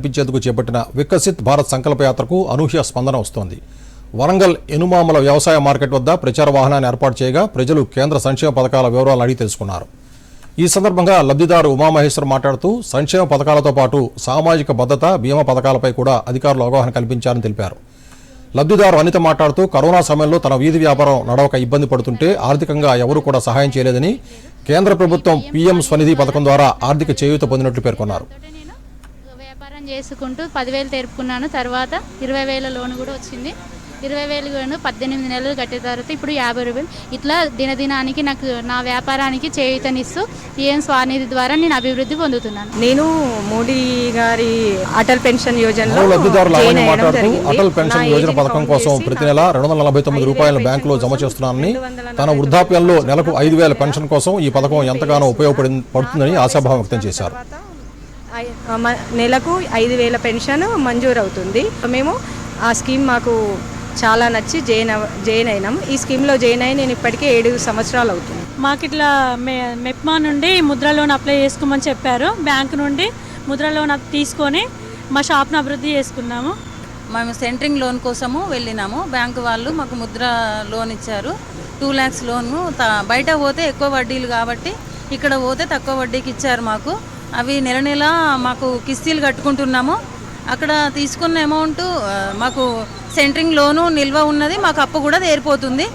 కల్పించేందుకు చేపట్టిన వికసిత్ భారత్ సంకల్ప యాత్రకు అనూహ్య స్పందన వస్తోంది. వరంగల్ ఎనుమామల వ్యవసాయ మార్కెట్ వద్ద ప్రచార వాహనాన్ని ఏర్పాటు చేయగా ప్రజలు కేంద్ర సంక్షేమ పథకాల వివరాలు అడిగి తెలుసుకున్నారు. ఈ సందర్భంగా లబ్ధిదారు ఉమామహేశ్వర్ మాట్లాడుతూ సంక్షేమ పథకాలతో పాటు సామాజిక భద్రత బీమా పథకాలపై కూడా అధికారులు అవగాహన కల్పించారని తెలిపారు. లబ్ధిదారు అనిత మాట్లాడుతూ కరోనా సమయంలో తన వీధి వ్యాపారం నడవక ఇబ్బంది పడుతుంటే ఆర్థికంగా ఎవరు కూడా సహాయం చేయలేదని కేంద్ర ప్రభుత్వం పీఎం స్వనిధి పథకం ద్వారా ఆర్థిక చేయూత పొందినట్లు పేర్కొన్నారు. చేసుకుంటూ పదివేలు తెరుపుకున్నాను. తర్వాత ఇరవై వేల లోన్ కూడా వచ్చింది. ఇరవై వేలు లోను పద్దెనిమిది నెలలు కట్టిన తర్వాత ఇప్పుడు యాభై రూపాయలు. ఇట్లా దినదినానికి నాకు నా వ్యాపారానికి చేయూతనిస్తూ ఏం స్వానిధి ద్వారా నేను అభివృద్ధి పొందుతున్నాను. నేను మోడీ గారి అటల్ పెన్షన్ జరిగింది. అటల్ పెన్షన్ యోజన పథకం కోసం ప్రతి నెల రెండు వందల నలభై తొమ్మిది రూపాయల బ్యాంకులో జమ చేస్తున్నానని తన వృద్ధాప్యంలో నెలకు ఐదు వేల పెన్షన్ కోసం ఈ పథకం ఎంతగానో ఉపయోగపడి పడుతుందని ఆశాభావం వ్యక్తం చేశారు. నెలకు ఐదు వేల పెన్షన్ మంజూరు అవుతుంది మేము ఆ స్కీమ్ మాకు చాలా నచ్చి జాయిన్ అవ- జాయిన్ అయినాం. ఈ స్కీమ్లో జాయిన్ అయ్యి నేను ఇప్పటికే ఏడు సంవత్సరాలు అవుతుంది. మాకు ఇట్లా మె మెప్మా నుండి ముద్ర లోన్ అప్లై చేసుకోమని చెప్పారు. బ్యాంక్ నుండి ముద్ర లోన్ తీసుకొని మా షాప్ను అభివృద్ధి చేసుకున్నాము. మేము సెంట్రింగ్ లోన్ కోసము వెళ్ళినాము. బ్యాంకు వాళ్ళు మాకు ముద్ర లోన్ ఇచ్చారు. టూ ల్యాక్స్ లోను త- బయట పోతే ఎక్కువ వడ్డీలు కాబట్టి ఇక్కడ పోతే తక్కువ వడ్డీకి ఇచ్చారు మాకు. అవి నెల నెల మాకు కిస్తీలు కట్టుకుంటున్నాము. అక్కడ తీసుకున్న అమౌంట్ మాకు సెంట్రింగ్ లోను నిల్వ ఉన్నది మాకు అప్పు కూడా తీరిపోతుంది.